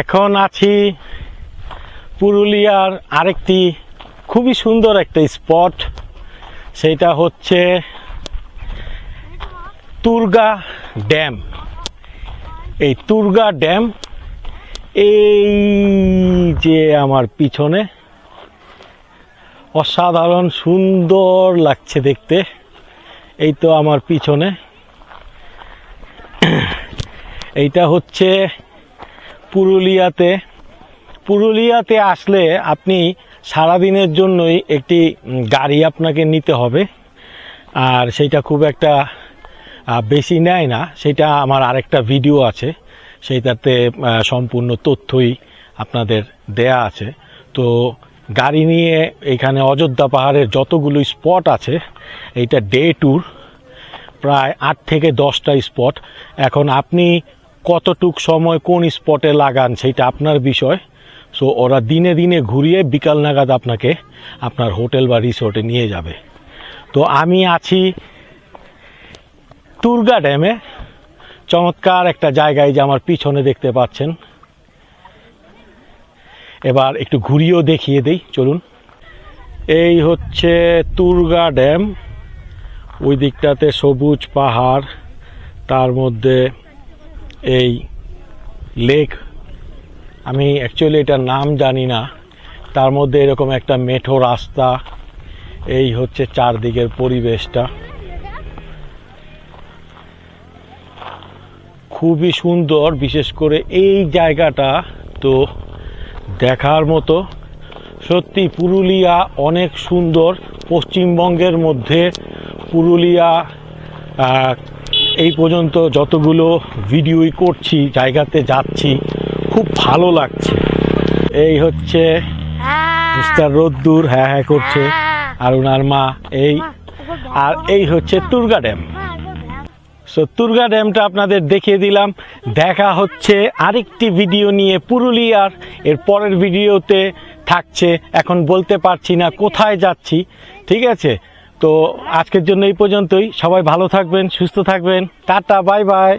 এখন আছি পুরুলিয়ার আরেকটি খুবই সুন্দর একটা স্পট। সেটা হচ্ছে তুর্গা ড্যাম। এই তুর্গা ড্যাম, এই যে আমার পিছনে, অসাধারণ সুন্দর লাগছে দেখতে। এই তো আমার পিছনে। এইটা হচ্ছে পুরুলিয়াতে পুরুলিয়াতে আসলে আপনি সারাদিনের জন্যই একটি গাড়ি আপনাকে নিতে হবে। আর সেটা খুব একটা বেশি নেয় না। সেটা আমার আরেকটা ভিডিও আছে। সেইটাতে সম্পূর্ণ তথ্যই আপনাদের দেয়া আছে। তো গাড়ি নিয়ে এখানে অযোধ্যা পাহাড়ের যতগুলো স্পট আছে, এইটা ডে ট্যুর, প্রায় আট থেকে দশটা স্পট। এখন আপনি কতটুক সময় কোন স্পটে লাগান সেটা আপনার বিষয়। সো ওরা দিনে দিনে ঘুরিয়ে বিকাল নাগাদ আপনাকে আপনার হোটেল বা রিসোর্টে নিয়ে যাবে। তো আমি আছি তুর্গা ড্যামে চমৎকার একটা জায়গায় যে আমার পিছনে দেখতে পাচ্ছেন। এবার একটু ঘুরিয়েও দেখিয়ে দেই, চলুন। এই হচ্ছে তুর্গা ড্যাম ওই দিকটাতে সবুজ পাহাড়, তার মধ্যে এই লেক আমি অ্যাকচুয়ালি এটার নাম জানি না। তার মধ্যে এরকম একটা মেঠো রাস্তা, এই হচ্ছে চারদিকের পরিবেশটা। খুবই সুন্দর, বিশেষ করে এই জায়গাটা তো দেখার মতো। সত্যি পুরুলিয়া অনেক সুন্দর, পশ্চিমবঙ্গের মধ্যে পুরুলিয়া এই পর্যন্ত যতগুলো ভিডিওই করছি, জায়গাতে যাচ্ছি, খুব ভালো লাগছে। এই হচ্ছে মিস্টার রোদ্দুর হ্যাঁ হ্যাঁ করছে। আর ওনার মা, এই, আর এই হচ্ছে তুর্গা ড্যাম। সো তুর্গা ড্যামটা আপনাদের দেখিয়ে দিলাম। দেখা হচ্ছে আরেকটি ভিডিও নিয়ে পুরুলিয়ার। এর পরের ভিডিওতে থাকছে। এখন বলতে পারছি না কোথায় যাচ্ছি। ঠিক আছে? তো আজকের জন্য এই পর্যন্তই। সবাই ভালো থাকবেন সুস্থ থাকবেন। Tata bye bye.